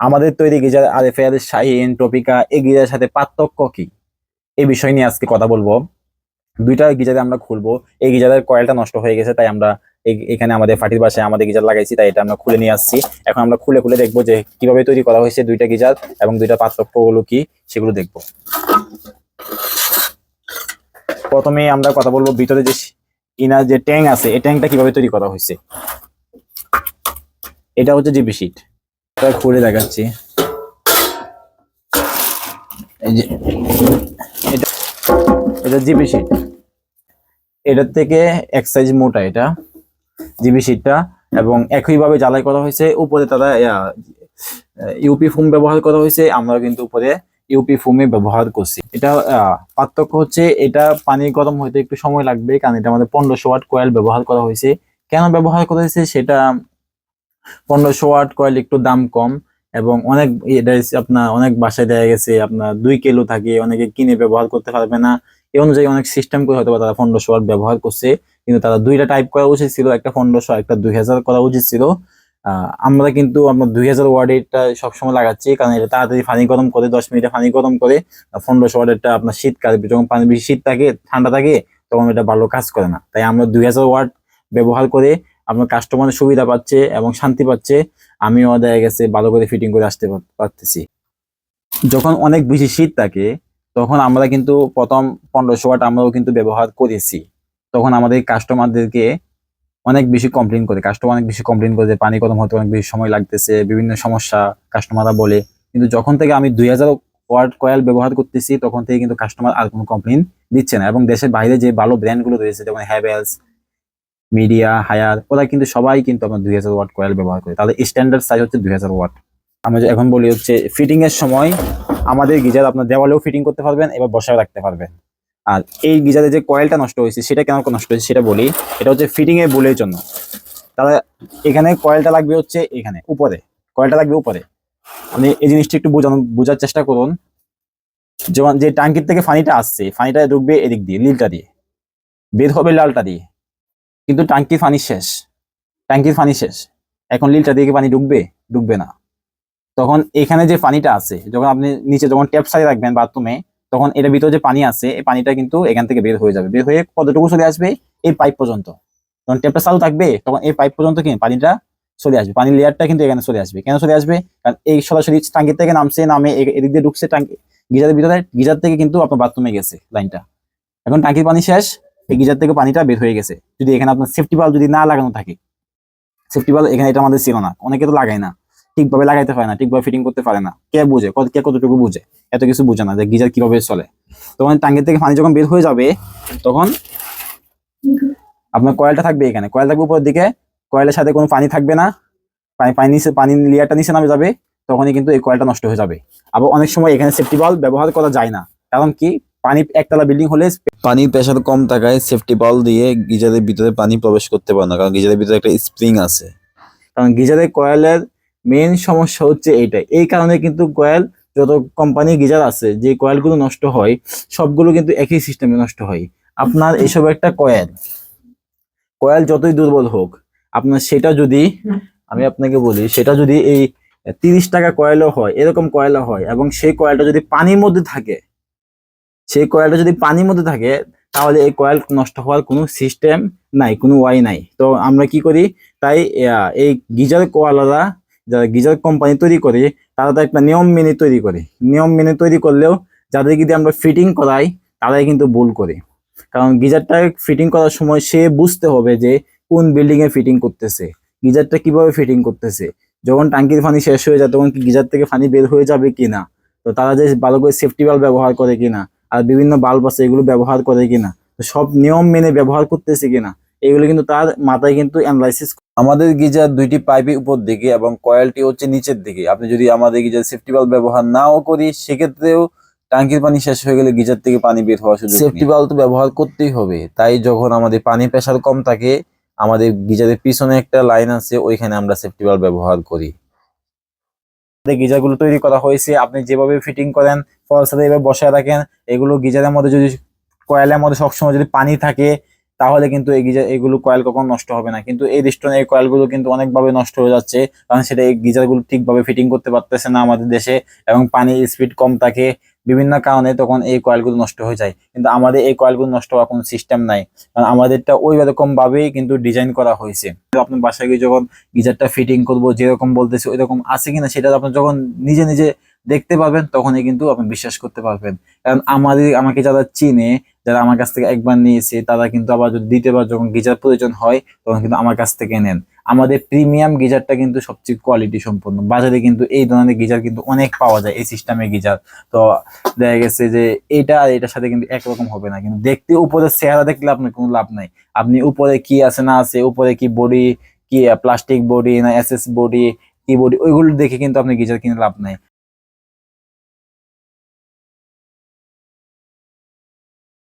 আমাদের তৈরি geyser RFL Shahin, টপিকা, এই গিজারের সাথে পার্থক্য কি? এই বিষয় নিয়ে আজকে কথা বলব। দুইটা গিজারে আমরা খুলবো। এই গিজারের কয়েলটা নষ্ট হয়ে গেছে, তাই আমরা এখানে আমাদের ফাটির বাসায় আমাদের গিজার লাগাইছি, তাই এটা আমরা খুলে নিয়ে আসছি। এখন আমরা খুলে খুলে দেখব যে কীভাবে তৈরি করা হয়েছে দুইটা গিজার এবং দুইটা পার্থক্যগুলো কি, সেগুলো দেখব। প্রথমে আমরা কথা বলব ভিতরে যে ইনার যে ট্যাঙ্ক আছে, এই ট্যাঙ্কটা কীভাবে তৈরি করা হয়েছে? এটা হচ্ছে জিবি শিট। খুলে দেখাচ্ছি। এটা এটা জিবি শিট। এটার থেকে এক সাইজ মোটা এটা জিবি শিটটা, এবং একইভাবে জ্বালাই করা হয়েছে। উপরে তারা ইউপি ফোম ব্যবহার করা হয়েছে। আমরা কিন্তু উপরে ইউপি ফোমে ব্যবহার করছি। এটা পার্থক্য হচ্ছে এটা পানি গরম হইতে একটু সময় লাগবে, কারণ এটা আমাদের পনেরোশো ওয়াট কয়েল ব্যবহার করা হয়েছে। কেন ব্যবহার করা হয়েছে সেটা পনেরোশো ওয়াট কয়েল একটু দাম কম এবং অনেক আপনার অনেক বাসায় দেখা গেছে, আপনার দুই কিলো থাকে, অনেকে কিনে ব্যবহার করতে পারবে না। এই অনুযায়ী অনেক সিস্টেম করে হয়তো তারা পনেরোশো ওয়াট ব্যবহার করছে। কিন্তু তারা দুইটা টাইপ করা উচিত ছিল, একটা পনেরোশো একটা দুই হাজার করা উচিত ছিল। আমরা কিন্তু আমরা দুই হাজার ওয়ার্ডেরটা সবসময় লাগাচ্ছি, কারণ এটা তাড়াতাড়ি পানি গরম করে, দশ মিনিটে পানি গরম করে পনেরোশো ওয়ার্ডেরটা আপনার শীতকাল, যখন পানি বেশি শীত থাকে, ঠান্ডা থাকে, তখন এটা ভালো কাজ করে না। তাই আমরা দুই হাজার ওয়ার্ড ব্যবহার করে আপনার কাস্টমারের সুবিধা পাচ্ছে এবং শান্তি পাচ্ছে, আমিও দেখা গেছে ভালো করে ফিটিং করে আসতে পারতেছি। যখন অনেক বেশি শীত থাকে, তখন আমরা কিন্তু প্রথম পনেরোশো ওয়াট আমরাও কিন্তু ব্যবহার করেছি। তখন আমাদের কাস্টমারদেরকে অনেক বেশি কমপ্লেন করে। কাস্টমার অনেক বেশি কমপ্লেন করে পানি গরম হতে অনেক বেশি সময় লাগতেছে, বিভিন্ন সমস্যা কাস্টমাররা বলে। কিন্তু যখন থেকে আমি দুই হাজার ওয়াট কয়েল ব্যবহার করতেছি, তখন থেকে কিন্তু কাস্টমার আর কোনো কমপ্লেন দিচ্ছে না। এবং দেশের বাইরে যে ভালো ব্র্যান্ডগুলো রয়েছে, যেমন হ্যাভেলস মিডিয়া হায়ার ওরা কিন্তু সবাই কিন্তু আপনার দুই হাজার ওয়াট কয়েল ব্যবহার করে। তাহলে স্ট্যান্ডার্ড সাইজ হচ্ছে দুই হাজার ওয়াট। আমরা এখন বলি হচ্ছে ফিটিং এর সময় আমাদের গিজার আপনার দেওয়ালেও ফিটিং করতে পারবেন, এবার বসায় রাখতে পারবেন। আর এই গিজারে যে কয়েলটা নষ্ট হয়েছে, সেটা কেন নষ্ট হয়েছে সেটা বলি। এটা হচ্ছে ফিটিং এর জন্য। তাহলে এখানে কয়েলটা লাগবে হচ্ছে এখানে, উপরে। কয়েলটা লাগবে উপরে। আপনি এই জিনিসটা একটু বোঝানো, বোঝার চেষ্টা করুন। যেমন যে ট্যাঙ্কির থেকে ফানিটা আসছে পানিটা ঢুকবে এদিক দিয়ে লিলটা দিয়ে। বের হবে লালটা দিয়ে। কিন্তু ট্যাঙ্কির পানি শেষ। ট্যাঙ্কির পানি শেষ। এখন লিলটা দিয়ে পানি ঢুকবে ঢুকবে না। তখন এখানে যে পানিটা আছে, যখন আপনি নিচে যখন ট্যাপ সাইড রাখবেন বাথরুমে, তখন এটা ভিতরে যে পানি আছে, এই পানিটা কিন্তু এখান থেকে বের হয়ে যাবে। বের হয়ে কতটুকু চলে আসবে? এই পাইপ পর্যন্ত। যখন ট্যাপটা চালু থাকবে, তখন এই পাইপ পর্যন্ত কি পানিটা চলে আসবে? পানির লেয়ারটা কিন্তু এখানে চলে আসবে। কেন চলে আসবে? কারণ এই সরাসরি ট্যাঙ্কির থেকে নামছে, নামে এদিক দিয়ে ঢুকছে ট্যাঙ্কি। গিজারের ভিতরে, গিজার থেকে কিন্তু আপনার বাথরুমে গেছে লাইনটা। এখন ট্যাঙ্কির পানি শেষ। এই গিজার থেকে পানিটা বের হয়ে গেছে। যদি এখানে আপনার সেফটি বাল্ব যদি না লাগানো থাকে সেফটি বাল্ব এখানে এটা আমাদের ছিল না। অনেকে তো লাগায় না। ঠিকভাবে লাগাইতে পারে না, ঠিকভাবে ফিটিং করতে পারে না। কে বুঝে? কত- কে কতটুকু বুঝে? এত কিছু বুঝে না যে গিজার কীভাবে চলে। তখন ট্যাঙ্কির থেকে পানি যখন বের হয়ে যাবে, তখন আপনার কয়েলটা থাকবে এখানে। কয়েল থাকবে উপরের দিকে। কয়েলের সাথে কোনো পানি থাকবে না। পানি পানি নিচে পানি লেয়ারটা নিচে নামে যাবে, তখনই কিন্তু এই কয়েলটা নষ্ট হয়ে যাবে। আবার অনেক সময় এখানে সেফটি বাল্ব ব্যবহার করা যায় না। কারণ কি? পানি একতলা বিল্ডিং হলে পানির প্রেশার কম থাকায় সেফটি বল দিয়ে গিজারের ভিতরে পানি প্রবেশ করতে পারে না কারণ গিজারের ভিতরে একটা স্প্রিং আছে। কারণ গিজারের কয়েলের মেন সমস্যা হচ্ছে এইটাই এই কারণে কিন্তু কয়েল যত কোম্পানি গিজার আছে যে কয়েলগুলো নষ্ট হয় সবগুলো কিন্তু একই সিস্টেমে নষ্ট হয়। আপনার এসব একটা কয়েল। কয়েল যতই দুর্বল হোক আপনার সেটা যদি আমি আপনাকে বলি সেটা যদি এই তিরিশ টাকা কয়েলও হয় এরকম কয়েলও হয় এবং সেই কয়েলটা যদি পানির মধ্যে থাকে সেই কয়েলটা যদি পানির মধ্যে থাকে, তাহলে এই কয়েল নষ্ট হওয়ার কোনো সিস্টেম নাই, কোনো ওয়াই নাই। তো আমরা কি করি? তাই এই গিজার কোয়ালারা যারা গিজার কোম্পানি তৈরি করে, তারা তো একটা নিয়ম মেনে তৈরি করে। নিয়ম মেনে তৈরি করলেও যাদের যদি আমরা ফিটিং করাই, তারাই কিন্তু ভুল করে। কারণ গিজারটা ফিটিং করার সময় সে বুঝতে হবে যে কোন বিল্ডিংয়ে ফিটিং করতেছে। গিজারটা কীভাবে ফিটিং করতেছে? যখন টাঙ্কির পানি শেষ হয়ে যায়, তখন কি গিজার থেকে পানি বের হয়ে যাবে কিনা? তো তারা যে ভালো করে সেফটি বাল্ব ব্যবহার করে কিনা? আর বিভিন্ন বাল্ব আছে এগুলো ব্যবহার করে কিনা। সব নিয়ম মেনে ব্যবহার করতেছে কিনা এগুলো কিন্তু তার মাথায় কিন্তু অ্যানালাইসিস আমাদের গিজার দুইটি পাইপই উপর দিকে এবং কয়েলটি হচ্ছে নিচের দিকে। আপনি যদি আমাদের গিজার সেফটি বাল্ব ব্যবহার নাও করি সেক্ষেত্রেও টাঙ্কির পানি শেষ হয়ে গেলে গিজার থেকে পানি বের হওয়ার সুযোগ সেফটি বাল্ব তো ব্যবহার করতেই হবে। তাই যখন আমাদের পানি প্রেশার কম থাকে আমাদের গিজারের পিছনে একটা লাইন আছে ওইখানে আমরা সেফটি বাল্ব ব্যবহার করি। গিজারগুলো তৈরি করা হয়েছে আপনি যেভাবে ফিটিং করেন ফলস সাথে এভাবে বসায় রাখেন, এগুলো গিজারের মধ্যে যদি, কয়েলের মধ্যে সবসময় যদি পানি থাকে, তাহলে কিন্তু এই গিজার, এগুলো কয়েল কখনো নষ্ট হবে না। কিন্তু এই রিস্টন এই কয়েলগুলো কিন্তু অনেকভাবে নষ্ট হয়ে যাচ্ছে, কারণ সেটা এই গিজারগুলো ঠিকভাবে ফিটিং করতে পারতেছে না আমাদের দেশে এবং পানির স্পিড কম থাকে। বিভিন্ন কারণে তখন এই কয়েলগুলো নষ্ট হয়ে যায়। কিন্তু আমাদের এই কয়েলগুলো নষ্ট হওয়ার কোনো সিস্টেম নাই। কারণ আমাদেরটা ওই রকম ভাবেই কিন্তু ডিজাইন করা হয়েছে। আপনার বাসায় গিয়ে যখন গিজারটা ফিটিং করব, যেরকম বলতেছে ওই রকম আছে কিনা, সেটা আপনার যখন নিজে নিজে দেখতে পাবেন তখনই কিন্তু আপনি বিশ্বাস করতে পারবেন। কারণ আমাদের, আমাকে যারা চিনে, যারা আমার কাছ থেকে একবার নিয়েছে, তারা কিন্তু আবার যদি দ্বিতীয়বার যখন গিজার প্রয়োজন হয়, তখন কিন্তু আমার কাছ থেকে নেন। আমাদের প্রিমিয়াম গিজারটা কিন্তু সবচেয়ে কোয়ালিটি সম্পন্ন। বাজারে কিন্তু এই ধরনের গিজার কিন্তু অনেক পাওয়া যায়, এই সিস্টেমের গিজার। তো দেখা গেছে যে এটা আর এটার সাথে কিন্তু একরকম হবে না। কিন্তু দেখতে উপরে চেহারা দেখলে আপনার কোনো লাভ নাই। আপনি উপরে কি আছে না আছে, উপরে কি বডি কি প্লাস্টিক বডি না এসএস বডি কি বডি ওইগুলো দেখে কিন্তু আপনি গিজার কিনে লাভ নাই।